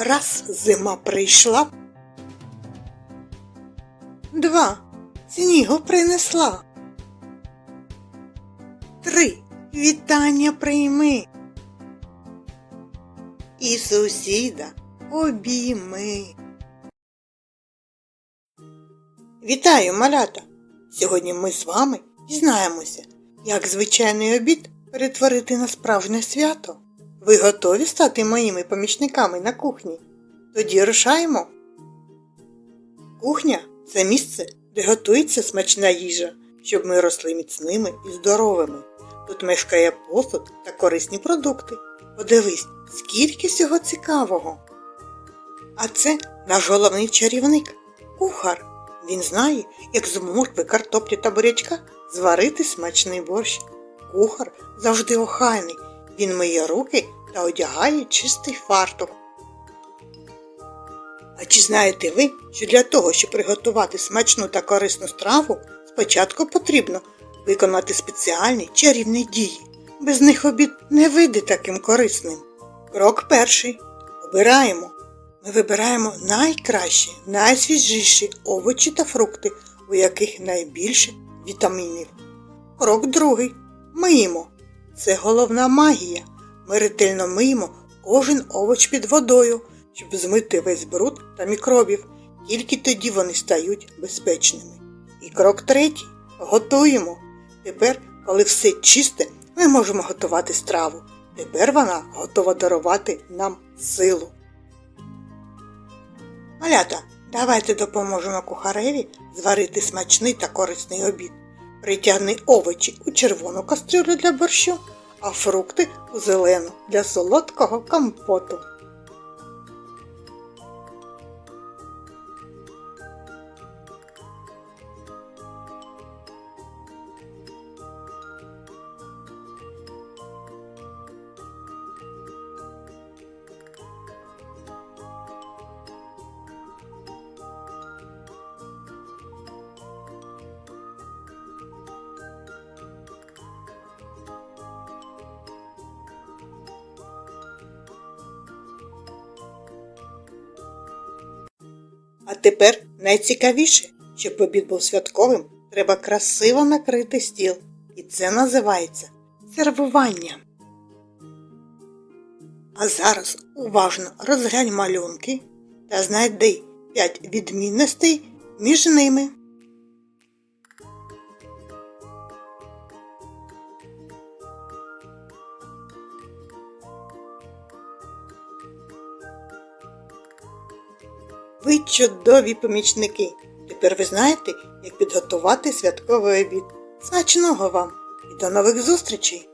Раз зима прийшла. Два. Снігу принесла. Три. Вітання прийми. І сусіда обійми. Вітаю, малята! Сьогодні ми з вами дізнаємося, як звичайний обід перетворити на справжнє свято. Ви готові стати моїми помічниками на кухні? Тоді рушаємо. Кухня це місце, де готується смачна їжа, щоб ми росли міцними і здоровими. Тут мешкає посуд та корисні продукти. Подивись, скільки всього цікавого. А це наш головний чарівник кухар. Він знає, як з моркви, картоплі та бурячка зварити смачний борщ. Кухар завжди охайний. Він миє руки та одягає чистий фартух. А чи знаєте ви, що для того, щоб приготувати смачну та корисну страву, спочатку потрібно виконати спеціальні чарівні дії. Без них обід не вийде таким корисним. Крок перший. Обираємо. Ми вибираємо найкращі, найсвіжіші овочі та фрукти, у яких найбільше вітамінів. Крок другий. Миємо. Це головна магія. Ми ретельно миємо кожен овоч під водою, щоб змити весь бруд та мікробів. Тільки тоді вони стають безпечними. І крок третій. Готуємо. Тепер, коли все чисте, ми можемо готувати страву. Тепер вона готова дарувати нам силу. Малята, давайте допоможемо кухареві зварити смачний та корисний обід. Притягни овочі у червону кастрюлю для борщу, а фрукти у зелену для солодкого компоту. А тепер найцікавіше, щоб обід був святковим, треба красиво накрити стіл. І це називається сервування. А зараз уважно розглянь малюнки та знайди 5 відмінностей між ними. Ви чудові помічники. Тепер ви знаєте, як підготувати святковий обід. Смачного вам і до нових зустрічей!